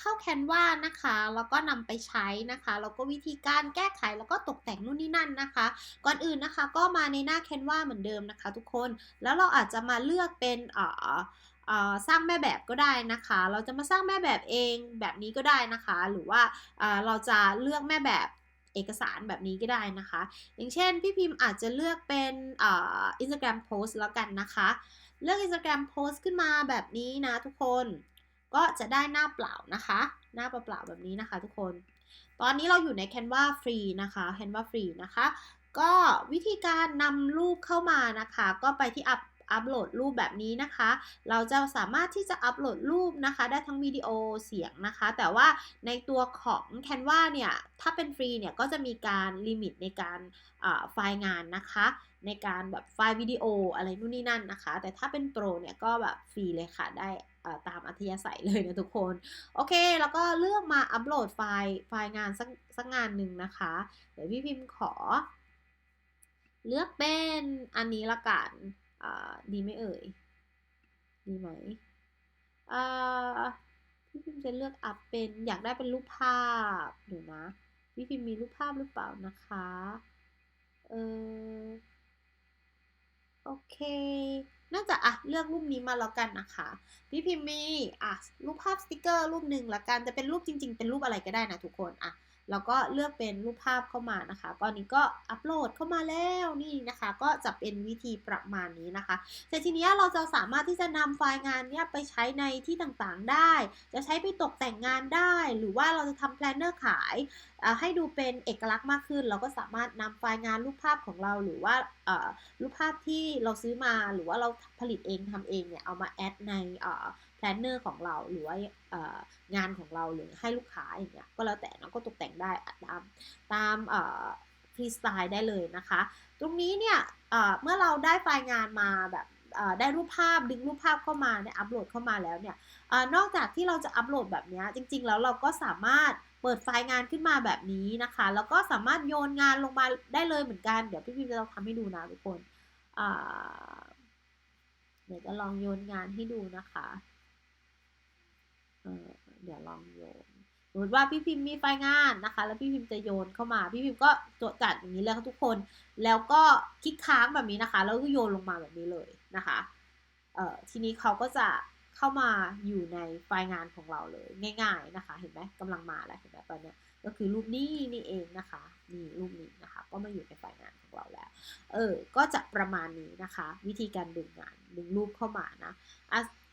เข้าแคนวานะคะ แล้วก็นำไปใช้นะคะ แล้วก็วิธีการแก้ไขแล้วก็ตกแต่งนู่นนี่นั่นนะคะ ก่อนอื่นนะคะก็มาในหน้าแคนวาเหมือนเดิมนะคะ ทุกคน แล้วเราอาจจะมาเลือกเป็นเอ่อสร้างแม่แบบก็ได้นะคะ เราจะมาสร้างแม่แบบเองแบบนี้ก็ได้นะคะ หรือว่าเอ่อเราจะเลือกแม่แบบเอกสารแบบนี้ก็ได้นะคะ อย่างเช่น พี่พิมพ์อาจจะเลือกเป็นอ่อ Instagram post แล้วกันนะคะ เลือก Instagram post ขึ้นมาแบบนี้นะทุกคน ก็จะได้หน้าเปล่านะคะ หน้าเปล่าๆแบบนี้นะคะทุกคน ตอนนี้เราอยู่ใน Canva ฟรีนะคะ Canva ฟรีนะคะ ก็วิธีการนำรูปเข้ามานะคะ ก็ไปที่อัพ อัพโหลดรูปแบบนี้นะคะ เราจะสามารถที่จะอัพโหลดรูปนะคะ ได้ทั้งวิดีโอเสียงนะคะ แต่ว่าในตัวของ Canva เนี่ย ถ้าเป็นฟรีเนี่ย ก็จะมีการลิมิตในการไฟล์งานนะคะ ในการแบบไฟล์วิดีโออะไรนู่นนี่นั่นนะคะ แต่ถ้าเป็นโปรเนี่ยก็แบบฟรีเลยค่ะได้ตามอัธยาศัยเลยนะทุกคน โอเค แล้วก็เลือกมาอัปโหลดไฟล์ไฟล์งานสักสักงานหนึ่งนะคะ เดี๋ยวพี่พิมพ์ขอ เลือกเป็นอันนี้ละกัน ดีไหมเอ่ย ดีไหมอ่าพี่พิมจะเลือกอัพเป็นอยากได้เป็นรูปภาพเดี๋ยวนะพี่พิมมีรูปภาพหรือเปล่านะคะเออโอเค น่าจะอะเลือกรูปนี้มาแล้วกันนะคะ พี่พิมมีอะรูปภาพสติกเกอร์รูปหนึ่งละกันจะเป็นรูปจริง ๆ เป็นรูปอะไรก็ได้นะทุกคนอะ แล้วก็เลือกเป็นรูปภาพเข้ามานะคะ ตอนนี้ก็อัปโหลดเข้ามาแล้วนี่นะคะ ก็จะเป็นวิธีประมาณนี้นะคะ แต่ทีนี้เราจะสามารถที่จะนำไฟล์งานเนี้ยไปใช้ในที่ต่างๆได้ จะใช้ไปตกแต่งงานได้ หรือว่าเราจะทำแพลนเนอร์ขายให้ดูเป็นเอกลักษณ์มากขึ้น เราก็สามารถนำไฟล์งานรูปภาพของเราหรือว่ารูปภาพที่เราซื้อมาหรือว่าเราผลิตเองทำเองเนี่ยเอามาแอดใน แพลนเนอร์ของเราหรือว่างานของเราหรือให้ลูกค้าอย่างเงี้ยก็แล้วแต่นะก็ตกแต่งได้ตามตามฟรีสไตล์ได้เลยนะคะ ตรงนี้เนี่ยเมื่อเราได้ไฟล์งานมาแบบได้รูปภาพดึงรูปภาพเข้ามาเนี่ยอัปโหลดเข้ามาแล้วเนี่ยอนอกจากที่เราจะอัปโหลดแบบนี้จริง ๆ แล้วเราก็สามารถเปิดไฟล์งานขึ้นมาแบบนี้นะคะ แล้วก็สามารถโยนงานลงมาได้เลยเหมือนกัน เดี๋ยวพี่พิมจะลองทำให้ดูนะทุกคนเดี๋ยวจะลองโยนงานให้ดูนะคะ เดี๋ยวลองโยนสมมติว่าพี่พิมพ์มีไฟล์งานนะคะ แล้วพี่พิมพ์จะโยนเข้ามา พี่พิมพ์ก็ตัวจัดอย่างนี้เลยค่ะทุกคน แล้วก็คลิกค้างแบบนี้นะคะ แล้วก็โยนลงมาแบบนี้เลยนะคะเอ่อทีนี้เขาก็จะเข้ามาอยู่ในไฟล์งานของเราเลยง่าย ๆนะคะ เห็นไหมกำลังมาแล้วเห็นไหมตอนนี้ก็คือรูปนี้นี่เองนะคะนี่รูปนี้นะคะ ก็มาอยู่ในไฟล์งานของเราแล้ว เออ ก็จะประมาณนี้นะคะ วิธีการดึงงานดึงรูปเข้ามานะ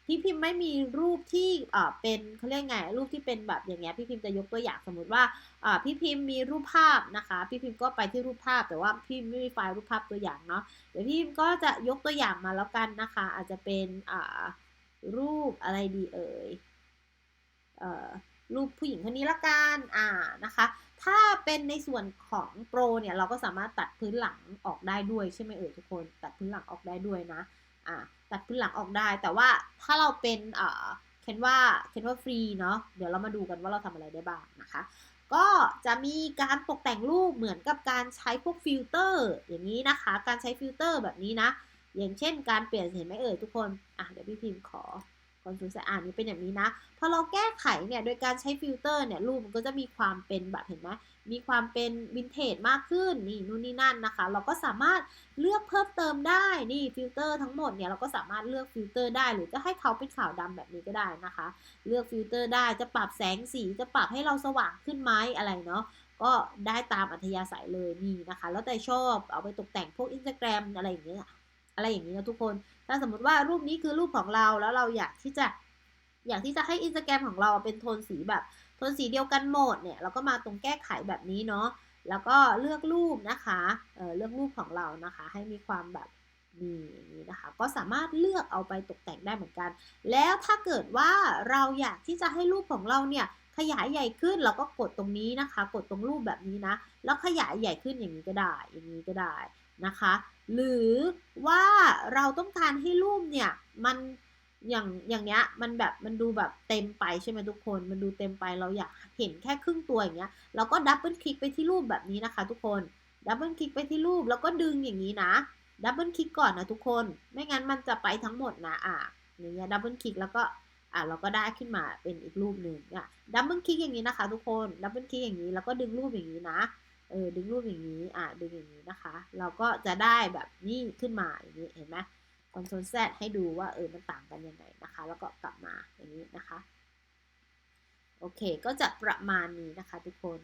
พี่พิมพ์ไม่มีรูปที่อ่าเป็นเขาเรียกไงรูปที่เป็นแบบอย่างเงี้ยพี่พิมพ์จะยกตัวอย่างสมมติว่าอ่าพี่พิมพ์มีรูปภาพนะคะ พี่พิมพ์ก็ไปที่รูปภาพ แต่ว่าพี่ไม่มีไฟล์รูปภาพตัวอย่างเนาะเดี๋ยวพี่พิมพ์ก็จะยกตัวอย่างมาแล้วกันนะคะ อาจจะเป็นอ่ารูปอะไรดีเอ่ยเอ่อรูปผู้หญิงคนนี้ละกันอ่านะคะ ถ้าเป็นในส่วนของโปรเนี่ยเราก็สามารถตัดพื้นหลังออกได้ด้วยใช่ไหมเอ่ยทุกคน ตัดพื้นหลังออกได้ด้วยนะ อ่าตัดพื้นหลังออกได้ แต่ว่าถ้าเราเป็นเอ่อเคนว่าเคนว่าฟรีเนาะเดี๋ยวเรามาดูกันว่าเราทำอะไรได้บ้างนะคะ ก็จะมีการตกแต่งรูปเหมือนกับการใช้พวกฟิลเตอร์ อย่างนี้นะคะ การใช้ฟิลเตอร์แบบนี้นะ อย่างเช่นการเปลี่ยนเห็นไหมเอ่ยทุกคนอะเดี๋ยวพี่พิมพ์ขอ คอนโซลสอ่านนี้เป็นอย่างนี้นะ พอเราแก้ไขเนี่ยโดยการใช้ฟิลเตอร์เนี่ยรูปมันก็จะมีความเป็นแบบเห็นไหมมีความเป็นวินเทจมากขึ้นนี่นู่นนี่นั่นนะคะ เราก็สามารถเลือกเพิ่มเติมได้นี่ฟิลเตอร์ทั้งหมดเนี่ยเราก็สามารถเลือกฟิลเตอร์ได้ หรือจะให้เขาเป็นขาวดำแบบนี้ก็ได้นะคะ เลือกฟิลเตอร์ได้จะปรับแสงสีจะปรับให้เราสว่างขึ้นไหมอะไรเนาะก็ได้ตามอัธยาศัยเลยนี่นะคะ แล้วแต่ชอบเอาไปตกแต่งพวกอินสตาแกรมอะไรอย่างเงี้ย อะไรอย่างนี้นะทุกคน ถ้าสมมติว่ารูปนี้คือรูปของเราแล้วเราอยากที่จะ อยากที่จะให้อินสตาแกรมของเราเป็นโทนสีแบบโทนสีเดียวกันหมดเนี่ยเราก็มาตรงแก้ไขแบบนี้เนาะแล้วก็เลือกรูปนะคะเเลือกรูปของเรานะคะ ให้มีความแบบนี่อย่างนี้นะคะ ก็สามารถเลือกเอาไปตกแต่งได้เหมือนกัน แล้วถ้าเกิดว่าเราอยากที่จะให้รูปของเราเนี่ยขยายใหญ่ขึ้นเราก็กดตรงนี้นะคะ กดตรงรูปแบบนี้นะ แล้วขยายใหญ่ขึ้นอย่างนี้ก็ได้ อย่างนี้ก็ได้นะคะ หรือว่าเราต้องการให้รูปเนี่ยมันอย่างอย่างเนี้ยมันแบบมันดูแบบเต็มไปใช่ไหมทุกคน มันดูเต็มไปเราอยากเห็นแค่ครึ่งตัวอย่างเงี้ยเราก็ดับเบิลคลิกไปที่รูปแบบนี้นะคะ ทุกคนดับเบิลคลิกไปที่รูปแล้วก็ดึงอย่างนี้นะดับเบิลคลิกก่อนนะทุกคน ไม่งั้นมันจะไปทั้งหมดนะอะอย่างเงี้ยดับเบิลคลิกแล้วก็อะเราก็ได้ขึ้นมาเป็นอีกรูปหนึ่งอะดับเบิลคลิกอย่างนี้นะคะ ทุกคนดับเบิลคลิกอย่างนี้แล้วก็ดึงรูปอย่างนี้นะ เออดึงรูปอย่างนี้ อะดึงอย่างนี้นะคะ เราก็จะได้แบบนี้ขึ้นมาอย่างนี้เห็นไหมคอนโซลแซให้ดูว่าเออมันต่างกันยังไงนะคะ แล้วก็กลับมาอย่างนี้นะคะ โอเค ก็จะประมาณนี้นะคะทุกคน